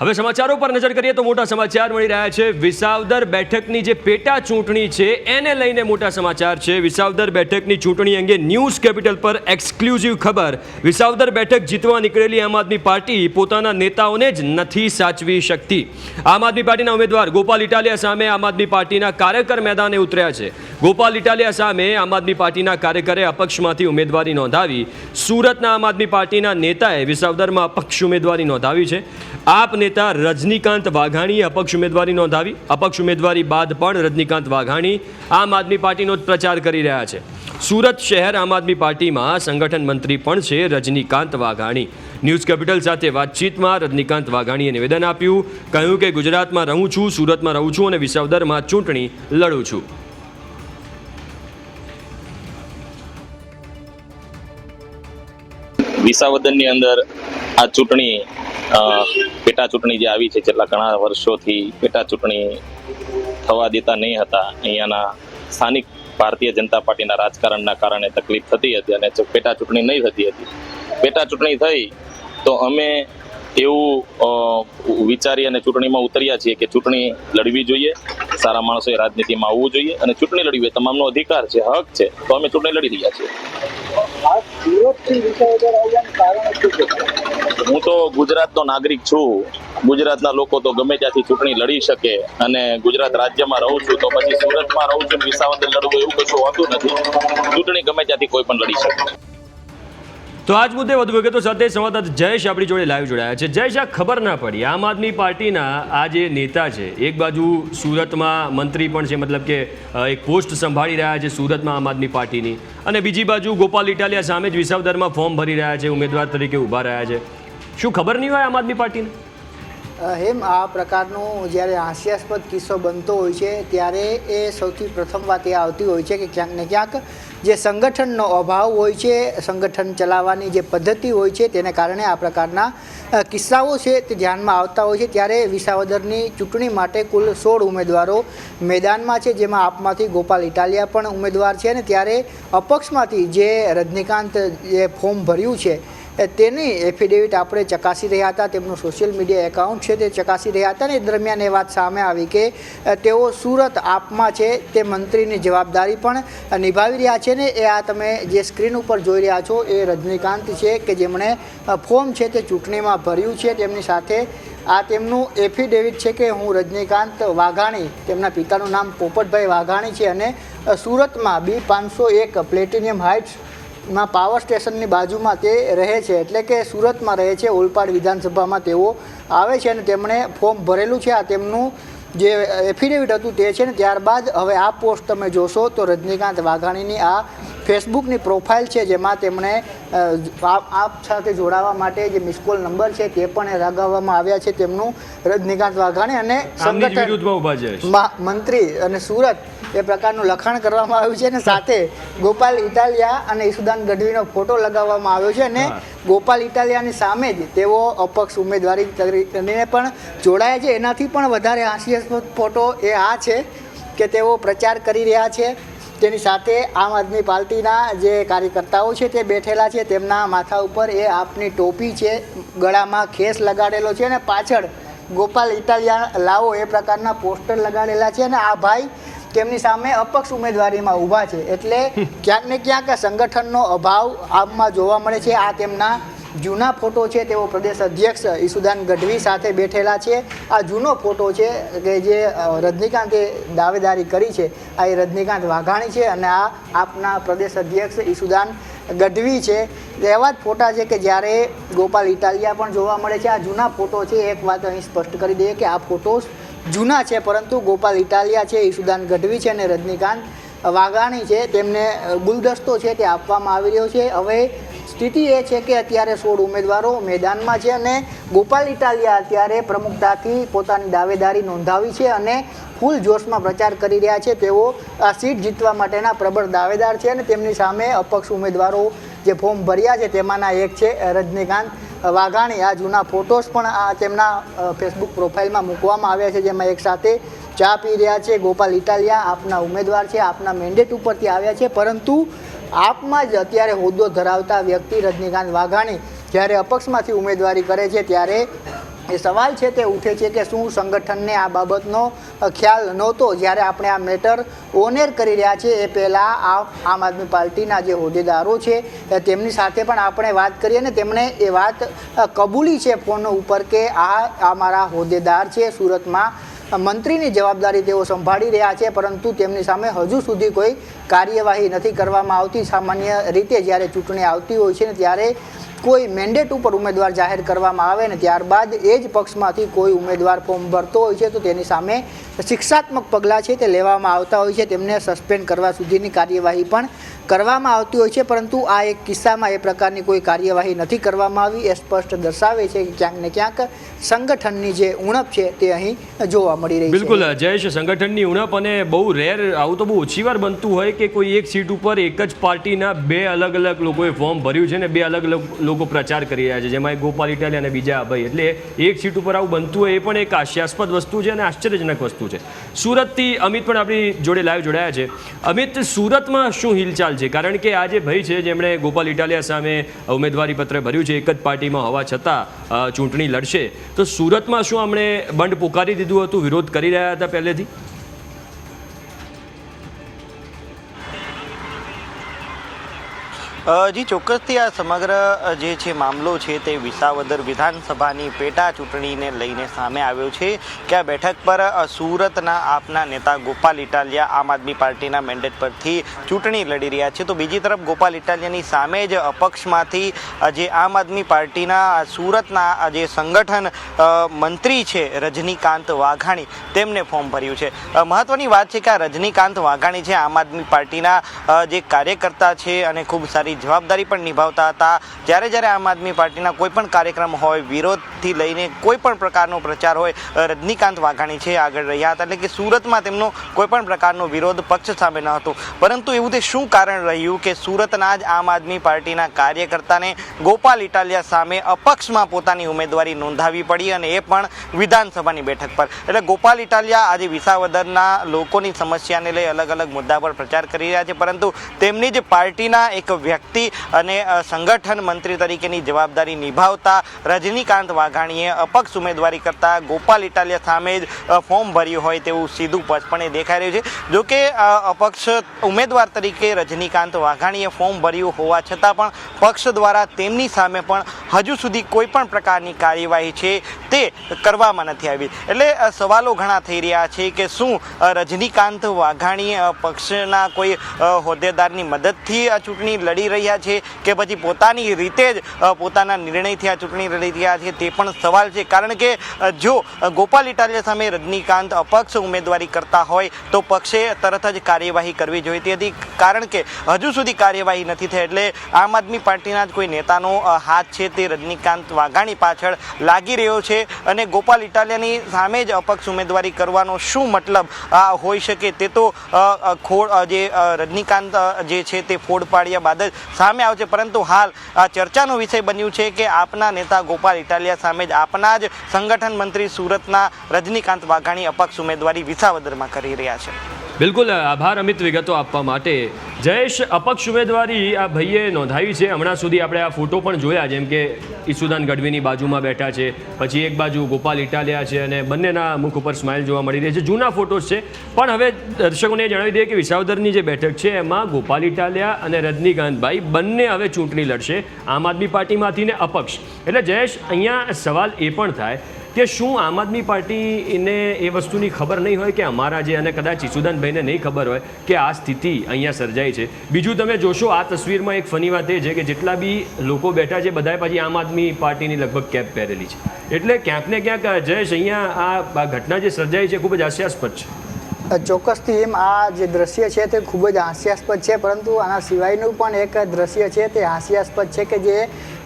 હવે સમાચારો પર નજર કરીએ તો મોટા સમાચાર મળી રહ્યા છે. વિસાવદર બેઠકની જે પેટા ચૂંટણી છે, એને લઈને મોટા સમાચાર છે. વિસાવદર બેઠકની ચૂંટણી અંગે ન્યૂઝ કેપિટલ પર એક્સક્લુઝિવ ખબર. વિસાવદર બેઠક જીતવા નીકળેલી આમ આદમી પાર્ટી પોતાના નેતાઓને જ નથી સાચવી શકતી. આમ આદમી પાર્ટીના ઉમેદવાર ગોપાલ ઇટાલિયા સામે આમ આદમી પાર્ટીના કાર્યકર મેદાને ઉતર્યા છે. ગોપાલ ઇટાલિયા સામે આમ આદમી પાર્ટીના કાર્યકરે અપક્ષમાંથી ઉમેદવારી નોંધાવી. સુરતના આમ આદમી પાર્ટીના નેતાએ વિસાવદરમાં અપક્ષ ઉમેદવારી નોંધાવી છે. આપ નેતા રજનીકાંત વાઘાણીએ અપક્ષ ઉમેદવારી નોંધાવી. અપક્ષ ઉમેદવારી બાદ પણ રજનીકાંત વાઘાણી આમ આદમી પાર્ટીનો જ પ્રચાર કરી રહ્યા છે. સુરત શહેર આમ આદમી પાર્ટીમાં સંગઠન મંત્રી પણ છે રજનીકાંત વાઘાણી. ન્યૂઝ કેપિટલ સાથે વાતચીતમાં રજનીકાંત વાઘાણીએ નિવેદન આપ્યું, કહ્યું કે, ગુજરાતમાં રહું છું, સુરતમાં રહું છું અને વિસાવદરમાં ચૂંટણી લડું છું. વિસાવદનની અંદર આ ચૂંટણી પેટા ચૂંટણી જે આવી છે છેલ્લા ઘણા વર્ષોથી, પેટા ચૂંટણી થવા દેતા નહીં હતા. અહીંયાના સ્થાનિક ભારતીય જનતા પાર્ટીના રાજકારણના કારણે તકલીફ થતી હતી અને પેટા ચૂંટણી નહીં થતી હતી. પેટા ચૂંટણી થઈ તો અમે એવું વિચારી અને ચૂંટણીમાં ઉતર્યા છીએ કે ચૂંટણી લડવી જોઈએ. સારા માણસોએ રાજનીતિમાં આવવું જોઈએ અને ચૂંટણી લડવી એ તમામનો અધિકાર છે, હક છે. તો અમે ચૂંટણી લડી રહ્યા છીએ. હું તો ગુજરાતનો નાગરિક છું. ગુજરાતના લોકો તો ગમે ત્યાંથી ચૂંટણી લડી શકે અને ગુજરાત રાજ્યમાં રહું છું તો પછી સુરતમાં રહું છું વિસાવદર લડવું એવું કશું હોતું નથી. ચૂંટણી ગમે ત્યાંથી કોઈ પણ લડી શકે. તો આજ મુદ્દે વધુ વિગતો સાથે સંવાદદાતા જયેશ આપણી જોડે લાઈવ જોડાયા છે. જયેશ, આ ખબર ના પડી. આમ આદમી પાર્ટીના આ જે નેતા છે, એક બાજુ સુરતમાં મંત્રી પણ છે, મતલબ કે એક પોસ્ટ સંભાળી રહ્યા છે સુરતમાં આમ આદમી પાર્ટીની. અને બીજી બાજુ ગોપાલ ઇટાલિયા સામે જ વિસાવદરમાં ફોર્મ ભરી રહ્યા છે, ઉમેદવાર તરીકે ઊભા રહ્યા છે. શું ખબર નહીં હોય આમ આદમી પાર્ટીને? હેમ, આ પ્રકારનું જ્યારે હાસ્યાસ્પદ કિસ્સો બનતો હોય છે, ત્યારે એ સૌથી પ્રથમ વાત એ આવતી હોય છે કે ક્યાંક ને ક્યાંક જે સંગઠનનો અભાવ હોય છે, સંગઠન ચલાવવાની જે પદ્ધતિ હોય છે, તેને કારણે આ પ્રકારના કિસ્સાઓ છે તે ધ્યાનમાં આવતા હોય છે. ત્યારે વિસાવદરની ચૂંટણી માટે કુલ સોળ ઉમેદવારો મેદાનમાં છે, જેમાં આપમાંથી ગોપાલ ઇટાલિયા પણ ઉમેદવાર છે અને ત્યારે અપક્ષમાંથી જે રજનીકાંત જે ફોર્મ ભર્યું છે તેની એફિડેવિટ આપણે ચકાસી રહ્યા હતા. તેમનું સોશિયલ મીડિયા એકાઉન્ટ છે તે ચકાસી રહ્યા હતા ને એ દરમિયાન એ વાત સામે આવી કે તેઓ સુરત આપમાં છે તે મંત્રીની જવાબદારી પણ નિભાવી રહ્યા છે ને એ આ તમે જે સ્ક્રીન ઉપર જોઈ રહ્યા છો એ રજનીકાંત છે કે જેમણે ફોર્મ છે તે ચૂંટણીમાં ભર્યું છે. તેમની સાથે આ તેમનું એફિડેવિટ છે કે હું રજનીકાંત વાઘાણી, તેમના પિતાનું નામ પોપટભાઈ વાઘાણી છે અને સુરતમાં બી પાંચસો એક પ્લેટિનિયમ હાઇટ્સ માં પાવર સ્ટેશનની બાજુમાં તે રહે છે, એટલે કે સુરતમાં રહે છે ઓલપાડ વિધાનસભામાં તેઓ આવે છે અને તેમણે ફોર્મ ભરેલું છે. આ તેમનું જે એફિડેવિટ હતું તે છે ને, ત્યારબાદ હવે આ પોસ્ટ તમે જોશો તો રજનીકાંત વાઘાણીની આ ફેસબુકની પ્રોફાઇલ છે જેમાં તેમણે આપ સાથે જોડાવા માટે જે મિસકોલ નંબર છે તે પણ લગાવવામાં આવ્યા છે તેમનું રજનીકાંત વાઘાણી અને સંગઠન મંત્રી અને સુરત એ પ્રકારનું લખાણ કરવામાં આવ્યું છે અને સાથે ગોપાલ ઇટાલિયા અને ઈસુદાન ગઢવીનો ફોટો લગાવવામાં આવ્યો છે અને ગોપાલ ઇટાલિયાની સામે જ તેઓ અપક્ષ ઉમેદવારી કરીને પણ જોડાયા છે. એનાથી પણ વધારે હાસ્યાસ્પદ ફોટો એ આ છે કે તેઓ પ્રચાર કરી રહ્યા છે. તેની સાથે આમ આદમી પાર્ટીના જે કાર્યકર્તાઓ છે તે બેઠેલા છે તેમના માથા ઉપર એ આપની ટોપી છે ગળામાં ખેસ લગાડેલો છે અને પાછળ ગોપાલ ઇટાલિયા લાવો એ પ્રકારના પોસ્ટર લગાડેલા છે અને આ ભાઈ તેમની સામે અપક્ષ ઉમેદવારીમાં ઊભા છે. એટલે ક્યાંક ને ક્યાંક સંગઠનનો અભાવ આમમાં જોવા મળે છે. આ તેમના જૂના ફોટો છે તેઓ પ્રદેશ અધ્યક્ષ ઈસુદાન ગઢવી સાથે બેઠેલા છે. આ જૂનો ફોટો છે કે જે રજનીકાંતે દાવેદારી કરી છે. આ એ રજનીકાંત વાઘાણી છે અને આ આપના પ્રદેશ અધ્યક્ષ ઈસુદાન ગઢવી છે. એવા જ ફોટા છે કે જ્યારે ગોપાલ ઇટાલિયા પણ જોવા મળે છે. આ જૂના ફોટો છે. એક વાત અહીં સ્પષ્ટ કરી દઈએ કે આ ફોટોસ જૂના છે, પરંતુ ગોપાલ ઇટાલિયા છે, ઈસુદાન ગઢવી છે અને રજનીકાંત વાઘાણી છે. તેમને ગુલદસ્તો છે તે આપવામાં આવી રહ્યો છે. હવે સ્થિતિ એ છે કે અત્યારે સોળ ઉમેદવારો મેદાનમાં છે અને ગોપાલ ઇટાલિયા અત્યારે પ્રમુખતાથી પોતાની દાવેદારી નોંધાવી છે અને ફૂલ જોશમાં પ્રચાર કરી રહ્યા છે. તેઓ આ સીટ જીતવા માટેના પ્રબળ દાવેદાર છે અને તેમની સામે અપક્ષ ઉમેદવારો જે ફોર્મ ભર્યા છે તેમાંના એક છે રજનીકાંત વાઘાણી. આ જૂના ફોટોસ પણ આ તેમના ફેસબુક પ્રોફાઇલમાં મૂકવામાં આવ્યા છે, જેમાં એક સાથે ચા પી રહ્યા છે. ગોપાલ ઇટાલિયા આપના ઉમેદવાર છે, આપના મેન્ડેટ ઉપરથી આવ્યા છે. પરંતુ આપમાં જ અત્યારે હોદ્દો ધરાવતા વ્યક્તિ રજનીકાંત વાઘાણી જ્યારે અપક્ષમાંથી ઉમેદવારી કરે છે ત્યારે એ સવાલ છે તે ઉઠે છે કે શું સંગઠનને આ બાબતનો ખ્યાલ નહોતો? જ્યારે આપણે આ મેટર ઓનેર કરી રહ્યા છે એ પહેલાં આ આમ આદમી પાર્ટીના જે હોદ્દેદારો છે તેમની સાથે પણ આપણે વાત કરીએ ને તેમણે એ વાત કબૂલી છે ફોન ઉપર કે આ આ મારા હોદ્દેદાર છે સુરતમાં મંત્રીની જવાબદારી તેઓ સંભાળી રહ્યા છે, પરંતુ તેમની સામે હજુ સુધી કોઈ કાર્યવાહી નથી કરવામાં આવતી. સામાન્ય રીતે જ્યારે ચૂંટણી આવતી હોય છે ને ત્યારે કોઈ મેન્ડેટ ઉપર ઉમેદવાર જાહેર કરવામાં આવે ને ત્યારબાદ એ જ પક્ષમાંથી કોઈ ઉમેદવાર ફોર્મ ભરતો હોય છે, તો તેની સામે શિક્ષાત્મક પગલાં છે તે લેવામાં આવતા હોય છે. તેમને સસ્પેન્ડ કરવા સુધીની કાર્યવાહી પણ કરવામાં આવતી હોય છે, પરંતુ આ એક કિસ્સામાં એ પ્રકારની કોઈ કાર્યવાહી નથી કરવામાં આવી. એ સ્પષ્ટ દર્શાવે છે કે ક્યાંક ને ક્યાંક સંગઠનની જે ઉણપ છે તે અહીં જોવા મળી રહી છે. બિલકુલ જયેશ સંગઠનની ઉણપ અને બહુ રેર આવું તો બહુ ઓછી વાર બનતું હોય કે કોઈ એક સીટ ઉપર એક જ પાર્ટીના બે અલગ અલગ લોકોએ ફોર્મ ભર્યું છે ને બે અલગ અલગ લોકો પ્રચાર કરી રહ્યા છે, જેમાં એક ગોપાલ ઇટાલિયા અને બીજા ભાઈ એટલે એક સીટ ઉપર આવું બનતું હોય એ પણ એક હાસ્યાસ્પદ વસ્તુ છે અને આશ્ચર્યજનક વસ્તુ છે. સુરતથી અમિત પણ આપણી જોડે લાઈવ જોડાયા છે. અમિત, સુરતમાં શું હિલચાલ છે? કારણ કે આ જે ભાઈ છે, જેમણે ગોપાલ ઇટાલિયા સામે ઉમેદવારી પત્ર ભર્યું છે, એક જ પાર્ટીમાં હોવા છતાં ચૂંટણી લડશે. તો સુરતમાં શું એમણે બંધ પોકારી દીધું હતું, વિરોધ કરી રહ્યા હતા પહેલેથી? જી, ચોક્કસથી આ સમગ્ર જે છે મામલો છે તે વિસાવદર વિધાનસભાની પેટા ચૂંટણીને લઈને સામે આવ્યો છે કે આ બેઠક પર સુરતના આપના નેતા ગોપાલ ઇટાલિયા આમ આદમી પાર્ટીના મેન્ડેટ પરથી ચૂંટણી લડી રહ્યા છે. તો બીજી તરફ ગોપાલ ઇટાલિયાની સામે જ અપક્ષમાંથી જે આમ આદમી પાર્ટીના સુરતના જે સંગઠન મંત્રી છે રજનીકાંત વાઘાણી, તેમને ફોર્મ ભર્યું છે. મહત્વની વાત છે કે આ રજનીકાંત વાઘાણી છે આમ આદમી પાર્ટીના જે કાર્યકર્તા છે અને ખૂબ સારી જવાબદારી પણ નિભાવતા હતા. જ્યારે જ્યારે આમ આદમી પાર્ટીના કોઈ પણ કાર્યક્રમ હોય, વિરોધથી લઈને કોઈ પણ પ્રકારનો પ્રચાર હોય રજનીકાંત વાઘાણી છે આગળ રહ્યા હતા. એટલે કે સુરતમાં તેમનો કોઈ પણ પ્રકારનો વિરોધ પક્ષ સામે ન હતો. પરંતુ એવું તે શું કારણ રહ્યું કે સુરતના જ આમ આદમી પાર્ટીના કાર્યકર્તાને ગોપાલ ઇટાલિયા સામે અપક્ષમાં પોતાની ઉમેદવારી નોંધાવી પડી અને એ પણ વિધાનસભાની બેઠક પર. એટલે ગોપાલ ઇટાલિયા આજે વિસાવદરના લોકોની સમસ્યાને લઈ અલગ અલગ મુદ્દા પર પ્રચાર કરી રહ્યા છે. પરંતુ તેમની જ પાર્ટીના એક વ્યક્તિ અને સંગઠન મંત્રી તરીકેની જવાબદારી નિભાવતા રજનીકાંત વાઘાણીએ અપક્ષ ઉમેદવારી કરતા ગોપાલ ઇટાલિયા સામે જ ફોર્મ ભર્યું હોય તેવું સીધું પચપણે દેખાઈ રહ્યું છે. જોકે અપક્ષ ઉમેદવાર તરીકે રજનીકાંત વાઘાણીએ ફોર્મ ભર્યું હોવા છતાં પણ પક્ષ દ્વારા તેમની સામે પણ હજુ સુધી કોઈ પણ પ્રકારની કાર્યવાહી છે તે કરવામાં નથી આવી. એટલે સવાલો ઘણા થઈ રહ્યા છે કે શું રજનીકાંત વાઘાણી પક્ષના કોઈ હોદ્દેદારની મદદથી આ ચૂંટણી લડી રહ્યા છે કે પછી પોતાની રીતે જ પોતાના નિર્ણયથી આ ચૂંટણી લડી રહ્યા છે તે પણ સવાલ છે. કારણ કે જો ગોપાલ ઇટાલિયા સામે રજનીકાંત અપક્ષ ઉમેદવારી કરતા હોય, તો પક્ષે તરત જ કાર્યવાહી કરવી જોઈતી હતી કારણ કે, હજુ સુધી કાર્યવાહી નથી થઈ એટલે આમ આદમી પાર્ટીના જ કોઈ નેતાનો હાથ છે તે રજનીકાંત વાઘાણી પાછળ લાગી રહ્યો છે. અને ગોપાલ ઇટાલિયાની સામે જ અપક્ષ ઉમેદવારી કરવાનો શું મતલબ હોઈ શકે તે તો ખોડ જે રજનીકાંત જે છે તે ફોડ પાડ્યા બાદ જ સામે આવશે. પરંતુ હાલ આ ચર્ચાનો વિષય બન્યું છે કે આપના નેતા ગોપાલ ઇટાલિયા સામે જ આપના જ સંગઠન મંત્રી સુરતના રજનીકાંત વાઘાણી અપક્ષ ઉમેદવારી વિસાવદરમાં કરી રહ્યા છે. બિલકુલ, આભાર અમિત વિગતો આપવા માટે. જયેશ અપક્ષ ઉમેદવારી આ ભાઈએ નોંધાવી છે. હમણાં સુધી આપણે આ ફોટો પણ જોયા, જેમ કે ઈસુદાન ગઢવીની બાજુમાં બેઠા છે, પછી એક બાજુ ગોપાલ ઇટાલિયા છે અને બંનેના મુખ ઉપર સ્માઇલ જોવા મળી રહી છે. જૂના ફોટોસ છે. પણ હવે દર્શકોને જણાવી દઈએ કે વિસાવદરની જે બેઠક છે, એમાં ગોપાલ ઇટાલિયા અને રજનીકાંતભાઈ બંને હવે ચૂંટણી લડશે. આમ આદમી પાર્ટીમાંથી ને અપક્ષ. એટલે જયેશ, અહીંયા સવાલ એ પણ થાય કે શું આમ આદમી પાર્ટીને એ વસ્તુની ખબર નહીં હોય કે અમારા જે અને કદાચ ઈસુદાનભાઈને નહીં ખબર હોય કે આ સ્થિતિ અહીંયા સર્જાઈ છે. બીજું તમે જોશો, આ તસવીરમાં એક ફની વાત એ છે કે જેટલા બી લોકો બેઠા છે, બધાએ પછી આમ આદમી પાર્ટીની લગભગ કેપ પહેરેલી છે. એટલે ક્યાંક ને ક્યાંક, જયેશ, અહીંયા આ આ ઘટના જે સર્જાઈ છે, ખૂબ જ હાસ્યાસ્પદ છે. ચોક્કસથી એમ આ જે દ્રશ્ય છે તે ખૂબ જ હાસ્યાસ્પદ છે, પરંતુ આના સિવાયનું પણ એક દ્રશ્ય છે તે હાસ્યાસ્પદ છે કે જે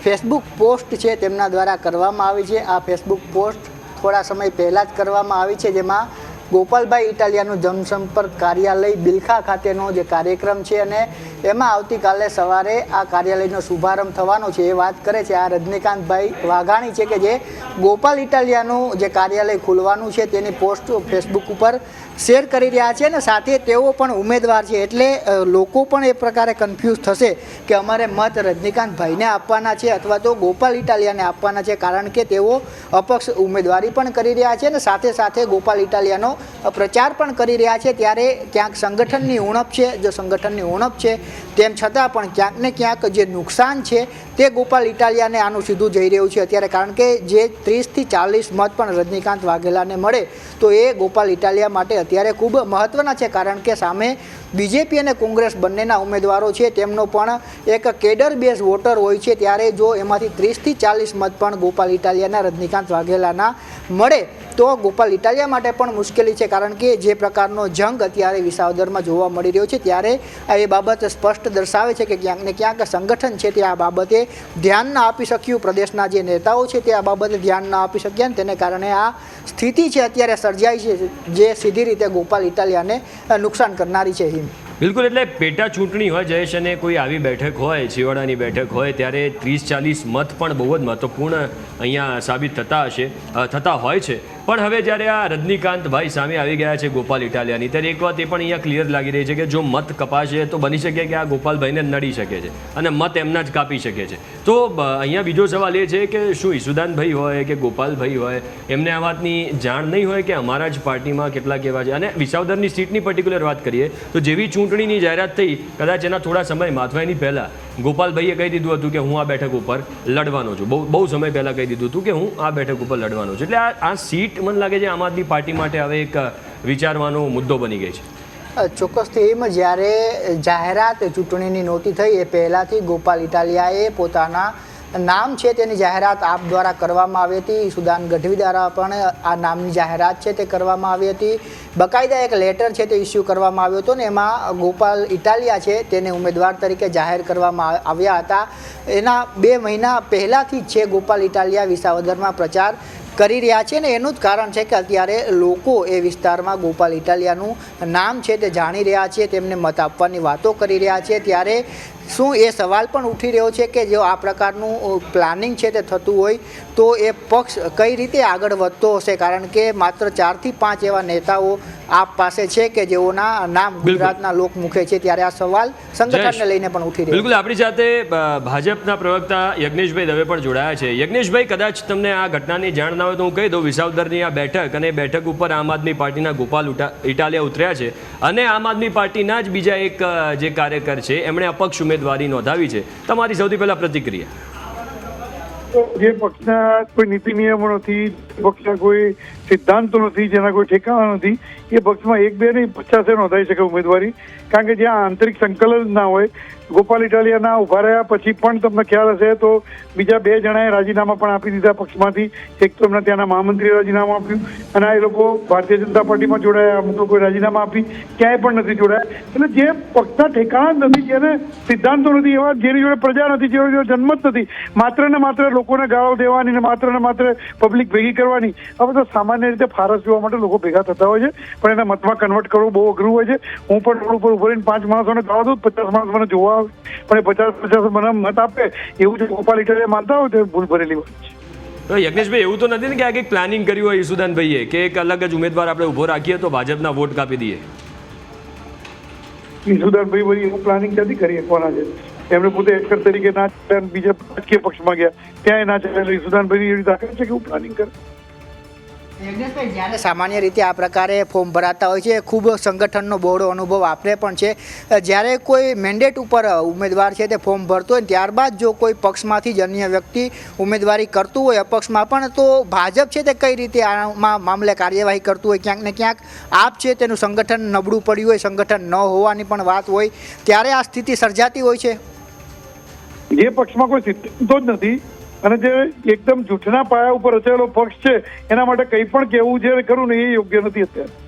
ફેસબુક પોસ્ટ છે તેમના દ્વારા કરવામાં આવી છે. આ ફેસબુક પોસ્ટ થોડા સમય પહેલાં જ કરવામાં આવી છે, જેમાં ગોપાલભાઈ ઇટાલિયાનું જનસંપર્ક કાર્યાલય બિલખા ખાતેનો જે કાર્યક્રમ છે અને એમાં આવતીકાલે સવારે આ કાર્યાલયનો શુભારંભ થવાનો છે. એ વાત કરે છે આ રજનીકાંતભાઈ વાઘાણી છે કે જે ગોપાલ ઇટાલિયાનું જે કાર્યાલય ખોલવાનું છે તેની પોસ્ટ ફેસબુક ઉપર શેર કરી રહ્યા છે અને સાથે તેઓ પણ ઉમેદવાર છે. એટલે લોકો પણ એ પ્રકારે કન્ફ્યુઝ થશે કે અમારે મત રજનીકાંતભાઈને આપવાના છે અથવા તો ગોપાલ ઇટાલિયાને આપવાના છે, કારણ કે તેઓ અપક્ષ ઉમેદવારી પણ કરી રહ્યા છે અને સાથે સાથે ગોપાલ ઇટાલિયાનો પ્રચાર પણ કરી રહ્યા છે. ત્યારે ક્યાંક સંગઠનની ઉણપ છે. જો સંગઠનની ઉણપ છે તેમ છતાં પણ ક્યાંક ને ક્યાંક જે નુકસાન છે તે ગોપાલ ઇટાલિયાને આનું સીધું જઈ રહ્યું છે અત્યારે, કારણ કે જે ત્રીસથી ચાલીસ મત પણ રજનીકાંત વાઘેલાને મળે, તો એ ગોપાલ ઇટાલિયા માટે અત્યારે ખૂબ મહત્ત્વના છે, કારણ કે સામે બીજેપી અને કોંગ્રેસ બંનેના ઉમેદવારો છે, તેમનો પણ એક કેડર બેઝ વોટર હોય છે, ત્યારે જો એમાંથી ત્રીસથી ચાલીસ મત પણ ગોપાલ ઇટાલિયાના, રજનીકાંત વાઘેલાના મળે, તો ગોપાલ ઇટાલિયા માટે પણ મુશ્કેલી છે, કારણ કે જે પ્રકારનો જંગ અત્યારે વિસાવદરમાં જોવા મળી રહ્યો છે, ત્યારે એ બાબત સ્પષ્ટ દર્શાવે છે કે ક્યાંક ને ક્યાંક સંગઠન છે, તે આ બાબતે ધ્યાન ના આપી શક્યું પ્રદેશના જે નેતાઓ છે તે આ બાબતે ધ્યાન ના આપી શક્યા અને તેને કારણે આ સ્થિતિ છે અત્યારે સર્જાઈ છે, જે સીધી રીતે ગોપાલ ઇટાલિયાને નુકસાન કરનારી છે હિમ. બિલકુલ, એટલે પેટા ચૂંટણી હોય, જયેશ અને કોઈ આવી બેઠક હોય, છેવાડાની બેઠક હોય, ત્યારે ત્રીસ ચાલીસ મત પણ બહુ જ મહત્વપૂર્ણ અહીંયા સાબિત થતા હશે થતા હોય છે. પણ હવે જ્યારે આ રજનીકાંતભાઈ સામે આવી ગયા છે ગોપાલ ઇટાલિયાની, ત્યારે એક વાત એ પણ અહીંયા ક્લિયર લાગી રહી છે કે જો મત કપાશે તો બની શકે કે આ ગોપાલભાઈને નડી શકે છે અને મત એમના જ કાપી શકે છે. તો અહીંયા બીજો સવાલ એ છે કે શું ઈસુદાનભાઈ હોય કે ગોપાલભાઈ હોય, એમને આ વાતની જાણ નહીં હોય કે અમારા જ પાર્ટીમાં કેટલાક એવા છે? અને વિસાવદરની સીટની પર્ટિક્યુલર વાત કરીએ, તો જેવી ચૂંટણીની જાહેરાત થઈ, કદાચ એના થોડા સમય માથવાયની પહેલાં ગોપાલભાઈએ કહી દીધું હતું કે હું આ બેઠક ઉપર લડવાનો છું. બહુ બહુ સમય પહેલાં કહી દીધું હતું કે હું આ બેઠક ઉપર લડવાનો છું. એટલે આ સીટ મને લાગે છે આમ આદમી પાર્ટી માટે હવે એક વિચારવાનો મુદ્દો બની ગઈ છે. ચોક્કસથી એમ જ્યારે જાહેરાત ચૂંટણીની નહોતી થઈ એ પહેલાંથી ગોપાલ ઇટાલિયાએ પોતાના નામ છે તેની જાહેરાત આપ દ્વારા કરવામાં આવી હતી. સુદાન ગઢવી દ્વારા પણ આ નામની જાહેરાત છે તે કરવામાં આવી હતી. બકાયદા એક લેટર છે તે ઇસ્યુ કરવામાં આવ્યો હતો ને એમાં ગોપાલ ઇટાલિયા છે તેને ઉમેદવાર તરીકે જાહેર કરવામાં આવ્યા હતા. એના બે મહિના પહેલાંથી જ છે ગોપાલ ઇટાલિયા વિસાવદરમાં પ્રચાર કરી રહ્યા છે ને એનું જ કારણ છે કે અત્યારે લોકો એ વિસ્તારમાં ગોપાલ ઇટાલિયાનું નામ છે તે જાણી રહ્યા છે, તેમને મત આપવાની વાતો કરી રહ્યા છે. ત્યારે શું એ સવાલ પણ ઉઠી રહ્યો છે કે જો આ પ્રકારનું પ્લાનિંગ છે તે થતું હોય તો એ પક્ષ કઈ રીતે આગળ વધતો હશે? કારણ કે માત્ર ચારથી પાંચ એવા નેતાઓ આપ પાસે છે કે જેઓના નામ ગુજરાતના લોકમુખે છે. ત્યારે આ સવાલ સંગઠનને લઈને પણ ઉઠી રહ્યો. બિલકુલ આપણી સાથે ભાજપના પ્રવક્તા યજ્ઞેશભાઈ દવે પણ જોડાયા છે. યજ્ઞેશભાઈ કદાચ તમને આ ઘટનાની જાણ ના હોય તો હું કહી દઉં વિસાવદરની આ બેઠક અને બેઠક ઉપર આમ આદમી પાર્ટીના ગોપાલ ઇટાલિયા ઉતર્યા છે. અને આમ આદમી પાર્ટીના જ બીજા એક જે કાર્યકર છે એમણે અપક્ષ ઉમેદવારી નોંધાવી છે. તમારી સૌથી પહેલા પ્રતિક્રિયા? જે પક્ષના કોઈ નીતિ નિયમો નથી પક્ષના કોઈ સિદ્ધાંતો નથી જેના કોઈ ઠેકાણા નથી, એ પક્ષમાં એક બે નહીં, પચાસે નોંધાઈ શકે ઉમેદવારી. કારણ કે જ્યાં આંતરિક સંકલન ના હોય, ગોપાલ ઇટાલિયાના ઊભા રહ્યા પછી પણ તમને ખ્યાલ હશે તો બીજા બે જણાએ રાજીનામા પણ આપી દીધા પક્ષમાંથી. એક તો એમના ત્યાંના મહામંત્રીએ રાજીનામા આપ્યું અને આ એ લોકો ભારતીય જનતા પાર્ટીમાં જોડાયા અમુક લોકોએ રાજીનામા આપી ક્યાંય પણ નથી જોડાયા. એટલે જે પક્ષના ઠેકાણા નથી, જેને સિદ્ધાંતો નથી, એવા જેની જોડે પ્રજા નથી, જેની જોડે જન્મ જ નથી, માત્ર ને માત્ર લોકોને ગાળો દેવાની ને માત્ર ને માત્ર પબ્લિક ભેગી કરવાની. હવે તો સામાન્ય રીતે ફારસ જોવા માટે લોકો ભેગા થતા હોય છે પણ એના મતમાં કન્વર્ટ કરવું બહુ અઘરું હોય છે. હું પણ રોડ ઉપર ઉભરીને પાંચ માણસોને ગાળો દઉં પચાસ માણસ મને જોવા આવે. પણ એ પચાસ પચાસ મને મત આપે એવું જો ગોપાલ ઇટાલિયા માનતા હોય તો ભૂલ ભરેલી વાત છે. તો યજ્ઞેશભાઈ એવું તો નથી ને કે આ કંઈક પ્લાનિંગ કર્યું હોય ઈસુદાનભાઈએ કે એક અલગ જ ઉમેદવાર આપણે ઊભો રાખીએ તો ભાજપના વોટ કાપી દઈએ? ઈસુદાનભાઈ ભાઈ એવું પ્લાનિંગ નથી કરી શકવાના છે? એમણે પોતે એક્ટર તરીકે ના બીજા રાજકીય પક્ષમાં ગયા. ત્યાંય ના ચાલે ઈસુદાનભાઈ એવી તાકાત છે કે એવું પ્લાનિંગ કરે. સામાન્ય રીતે આ પ્રકારે ફોર્મ ભરાતા હોય છે. ખૂબ સંગઠનનો બહોળો અનુભવ આપણે પણ છે. જ્યારે કોઈ મેન્ડેટ ઉપર ઉમેદવાર છે તે ફોર્મ ભરતો હોય ત્યારબાદ જો કોઈ પક્ષમાંથી જ અન્ય વ્યક્તિ ઉમેદવારી કરતું હોય અપક્ષમાં પણ તો ભાજપ છે તે કઈ રીતે આમાં મામલે કાર્યવાહી કરતું હોય ક્યાંક ને ક્યાંક આપ છે તેનું સંગઠન નબળું પડ્યું હોય સંગઠન ન હોવાની પણ વાત હોય. ત્યારે આ સ્થિતિ સર્જાતી હોય છે? જે પક્ષમાં કોઈ સિદ્ધાંતો જ નથી અને જે એકદમ જૂઠના પાયા ઉપર રચાયેલો પક્ષ છે, એના માટે કંઈ પણ કહેવું જે ખરું ને એ યોગ્ય નથી અત્યારે.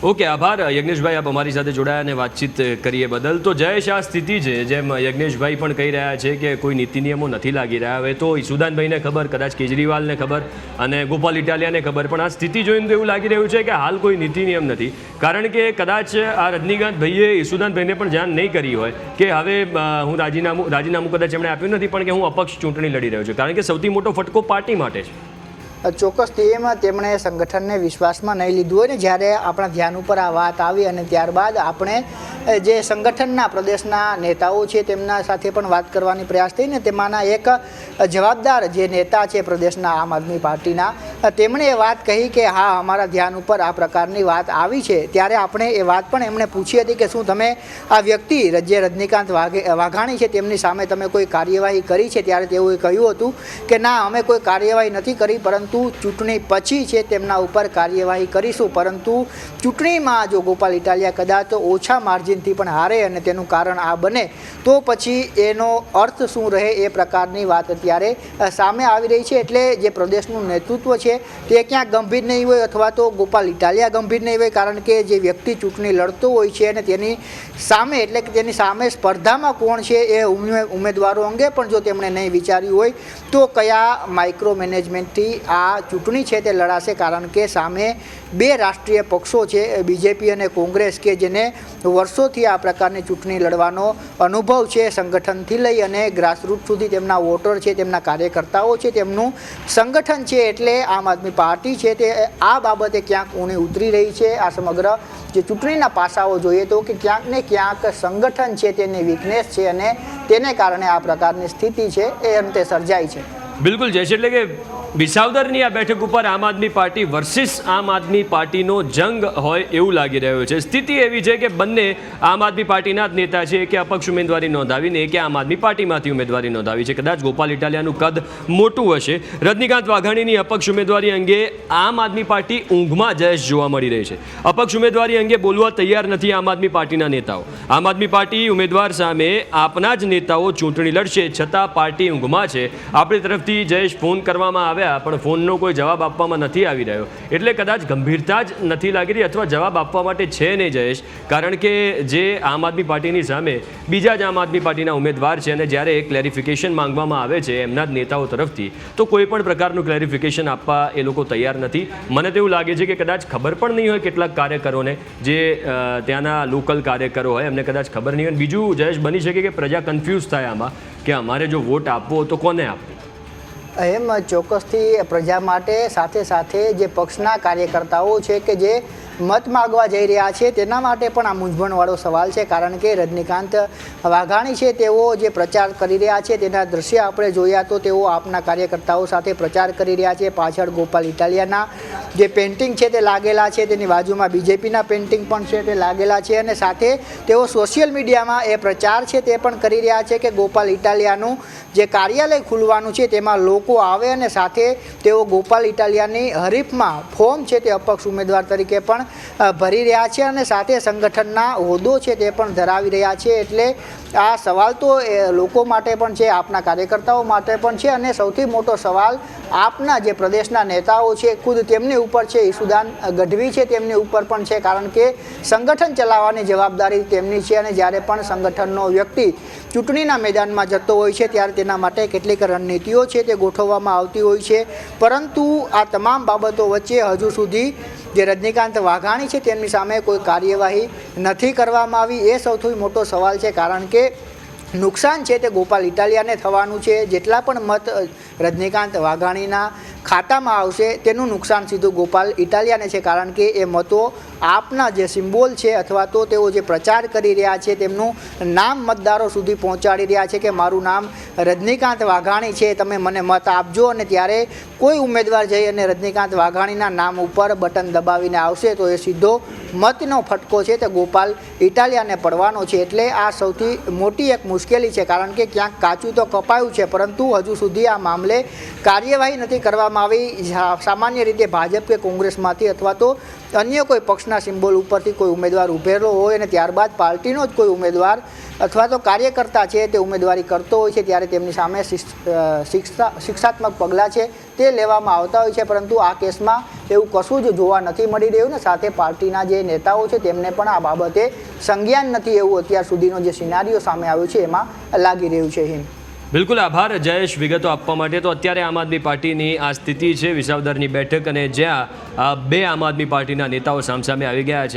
ઓકે, આભાર. યજ્ઞેશભાઈ, આપ અમારી સાથે જોડાયા અને વાતચીત કરીએ બદલ. તો જયેશ આ સ્થિતિ છે, જેમ યજ્ઞેશભાઈ પણ કહી રહ્યા છે કે કોઈ નીતિ નિયમો નથી લાગી રહ્યા. હવે તો ઈસુદાનભાઈને ખબર, કદાચ કેજરીવાલને ખબર અને ગોપાલ ઇટાલિયાને ખબર. પણ આ સ્થિતિ જોઈને તો એવું લાગી રહ્યું છે કે હાલ કોઈ નીતિ નિયમ નથી. કારણ કે કદાચ આ રજનીકાંત ભાઈએ ઈસુદાનભાઈને પણ જાણ નહીં કરી હોય કે હવે હું રાજીનામું રાજીનામું કદાચ એમણે આપ્યું નથી, પણ કે હું અપક્ષ ચૂંટણી લડી રહ્યો છું. કારણ કે સૌથી મોટો ફટકો પાર્ટી માટે છે. ચોક્કસ એમાં તેમણે સંગઠનને વિશ્વાસમાં નહીં લીધું હોય ને, જ્યારે આપણા ધ્યાન ઉપર આ વાત આવી અને ત્યારબાદ આપણે જે સંગઠનના પ્રદેશના નેતાઓ છે તેમના સાથે પણ વાત કરવાની પ્રયાસ થઈ ને તેમાંના એક જવાબદાર જે નેતા છે પ્રદેશના આમ આદમી પાર્ટીના, તેમણે એ વાત કહી કે, હા, અમારા ધ્યાન ઉપર આ પ્રકારની વાત આવી છે. ત્યારે આપણે એ વાત પણ એમણે પૂછી હતી કે, શું તમે આ વ્યક્તિ જે રજનીકાંત વાઘે, વાઘાણી છે? તેમની સામે તમે કોઈ કાર્યવાહી કરી છે? ત્યારે તેઓએ કહ્યું હતું કે, ના, અમે કોઈ કાર્યવાહી નથી કરી, પરંતુ ચૂંટણી પછી છે તેમના ઉપર કાર્યવાહી કરીશું. પરંતુ ચૂંટણીમાં જો ગોપાલ ઇટાલિયા કદાચ ઓછા માર્જિનથી પણ હારે અને તેનું કારણ આ બને. તો પછી એનો અર્થ શું રહે એ પ્રકારની વાત અત્યારે સામે આવી રહી છે. એટલે જે પ્રદેશનું નેતૃત્વ છે, તે ક્યાં ગંભીર નહીં હોય અથવા તો ગોપાલ ઇટાલિયા ગંભીર નહીં હોય, કારણ કે જે વ્યક્તિ ચૂંટણી લડતો હોય છે અને તેની સામે, એટલે કે તેની સામે સ્પર્ધામાં કોણ છે એ ઉમેદવારો અંગે પણ જો તેમણે નહીં વિચાર્યું હોય, તો કયા માઇક્રો મેનેજમેન્ટથી આ ચૂંટણી છે તે લડાશે? કારણ કે સામે બે રાષ્ટ્રીય પક્ષો છે બીજેપી અને કોંગ્રેસ કે જેને વર્ષોથી આ પ્રકારની ચૂંટણી લડવાનો અનુભવ છે, સંગઠનથી લઈ અને ગ્રાસરૂટ સુધી તેમના વોટર છે, તેમના કાર્યકર્તાઓ છે, તેમનું સંગઠન છે એટલે આમ આદમી પાર્ટી છે તે આ બાબતે ક્યાંક ઊણી ઉતરી રહી છે. આ સમગ્ર જે ચૂંટણીના પાસાઓ જોઈએ તો કે ક્યાંક ને ક્યાંક સંગઠન છે, તેની વીકનેસ છે અને તેને કારણે આ પ્રકારની સ્થિતિ છે, એ અંતે સર્જાય છે. બિલકુલ જયેશ એટલે કે વિસાવદરની આ બેઠક ઉપર આમ આદમી પાર્ટી વર્સિસ આમ આદમી પાર્ટીનો જંગ હોય એવું લાગી રહ્યો છે. સ્થિતિ એવી છે કે બંને આમ આદમી પાર્ટીના જ નેતા છે કે અપક્ષ ઉમેદવારી નોંધાવીને કે આમ આદમી પાર્ટીમાંથી ઉમેદવારી નોંધાવી છે. કદાચ ગોપાલ ઇટાલિયાનું કદ મોટું હશે. રજનીકાંત વાઘાણીની અપક્ષ ઉમેદવારી અંગે આમ આદમી પાર્ટી ઊંઘમાં જયેશ જોવા મળી રહી છે. અપક્ષ ઉમેદવારી અંગે બોલવા તૈયાર નથી આમ આદમી પાર્ટીના નેતાઓ. આમ આદમી પાર્ટી ઉમેદવાર સામે આપના જ નેતાઓ ચૂંટણી લડશે છતાં પાર્ટી ઊંઘમાં છે. આપણી તરફથી જયેશ ફોન કરવામાં આવ્યા, પણ ફોનનો કોઈ જવાબ આપવામાં નથી આવી રહ્યો. એટલે કદાચ ગંભીરતા જ નથી લાગી રહી અથવા જવાબ આપવા માટે છે નહીં જયેશ, કારણ કે જે આમ આદમી પાર્ટીની સામે બીજા જ આમ આદમી પાર્ટીના ઉમેદવાર છે અને જ્યારે એક ક્લેરિફિકેશન માંગવામાં આવે છે એમના જ નેતાઓ તરફથી, તો કોઈ પણ પ્રકારનું ક્લેરિફિકેશન આપવા એ લોકો તૈયાર નથી. મને તો એવું લાગે છે કે કદાચ ખબર પણ નહીં હોય કેટલાક કાર્યકરોને, જે ત્યાંના લોકલ કાર્યકરો હોય, એમને કદાચ ખબર નહીં હોય. બીજું જયેશ બની શકે કે પ્રજા કન્ફ્યુઝ થાય આમાં, કે અમારે જો વોટ આપવો તો કોને આપવો એમ ચોક્કસથી પ્રજા માટે સાથે સાથે જે પક્ષના કાર્યકર્તાઓ છે કે જે મત માગવા જઈ રહ્યા છે. તેના માટે પણ આ મૂંઝવણવાળો સવાલ છે, કારણ કે રજનીકાંત વાઘાણી છે, તેઓ જે પ્રચાર કરી રહ્યા છે, તેના દ્રશ્ય આપણે જોયા તો તેઓ આપના કાર્યકર્તાઓ સાથે પ્રચાર કરી રહ્યા છે. પાછળ ગોપાલ ઇટાલિયાના જે પેઇન્ટિંગ છે તે લાગેલા છે, તેની બાજુમાં બીજેપીના પેઇન્ટિંગ પણ છે, તે લાગેલા છે અને સાથે તેઓ સોશિયલ મીડિયામાં એ પ્રચાર છે તે પણ કરી રહ્યા છે કે ગોપાલ ઇટાલિયાનું જે કાર્યાલય ખુલવાનું છે તેમાં લોકો આવે અને સાથે તેઓ ગોપાલ ઇટાલિયાની હરીફમાં ફોર્મ છે તે અપક્ષ ઉમેદવાર તરીકે પણ ભરી રહ્યા છે અને સાથે સંગઠનના હોદ્દો છે તે પણ ધરાવી રહ્યા છે એટલે આ સવાલ તો લોકો માટે પણ છે, આપના કાર્યકર્તાઓ માટે પણ છે અને સૌથી મોટો સવાલ આપના જે પ્રદેશના નેતાઓ છે, ખુદ તેમની ઉપર છે, ઈસુદાન ગઢવી છે, તેમની ઉપર પણ છે, કારણ કે સંગઠન ચલાવવાની જવાબદારી તેમની છે અને જ્યારે પણ સંગઠનનો વ્યક્તિ ચૂંટણીના મેદાનમાં જતો હોય છે, ત્યારે તેના માટે કેટલીક રણનીતિઓ છે તે ગોઠવવામાં આવતી હોય છે. પરંતુ આ તમામ બાબતો વચ્ચે હજુ સુધી જે રજનીકાંત વાઘાણી છે, તેમની સામે કોઈ કાર્યવાહી નથી કરવામાં આવી. એ સૌથી મોટો સવાલ છે, કારણ કે નુકસાન છે તે ગોપાલ ઇટાલિયાને થવાનું છે. જેટલા પણ મત રજનીકાંત વાઘાણીના ખાતામાં આવશે તેનું નુકસાન સીધું ગોપાલ ઇટાલિયાને છે, કારણ કે એ મતો આપના જે સિમ્બોલ છે અથવા તો તેઓ જે પ્રચાર કરી રહ્યા છે તેમનું નામ મતદારો સુધી પહોંચાડી રહ્યા છે કે મારું નામ રજનીકાંત વાઘાણી છે, તમે મને મત આપજો અને ત્યારે કોઈ ઉમેદવાર જઈ અને રજનીકાંત વાઘાણીના નામ ઉપર બટન દબાવીને આવશે તો એ સીધો મતનો ફટકો છે તે ગોપાલ ઇટાલિયાને પડવાનો છે. એટલે આ સૌથી મોટી એક મુશ્કેલી છે, કારણ કે ક્યાંક કાચું તો કપાયું છે, પરંતુ હજુ સુધી આ મામલે કાર્યવાહી નથી કરવામાં આવી. સા- સામાન્ય રીતે ભાજપ કે કોંગ્રેસમાંથી અથવા તો અન્ય કોઈ પક્ષના સિમ્બોલ ઉપરથી કોઈ ઉમેદવાર ઉભેલો હોય અને ત્યારબાદ પાર્ટીનો જ કોઈ ઉમેદવાર અથવા તો કાર્યકર્તા છે તે ઉમેદવારી કરતો હોય છે, ત્યારે તેમની સામે શિક્ષા શિક્ષાત્મક પગલાં છે તે લેવામાં આવતા હોય છે. પરંતુ આ કેસમાં એવું કશું જ જોવા નથી મળી રહ્યું ને સાથે પાર્ટીના જે નેતાઓ છે તેમને પણ આ બાબતે સંજ્ઞાન નથી. એવું અત્યાર સુધીનો જે સિનારીઓ સામે આવ્યો છે, એમાં લાગી રહ્યું છે હિમ. બિલકુલ આભાર, જયેશ. વિગતો આપવા માટે તો અત્યારે આમ આદમી પાર્ટીની આ સ્થિતિ છે. વિસાવદરની બેઠક અને જ્યાં બે આમ આદમી પાર્ટીના નેતાઓ સામસામે આવી ગયા છે.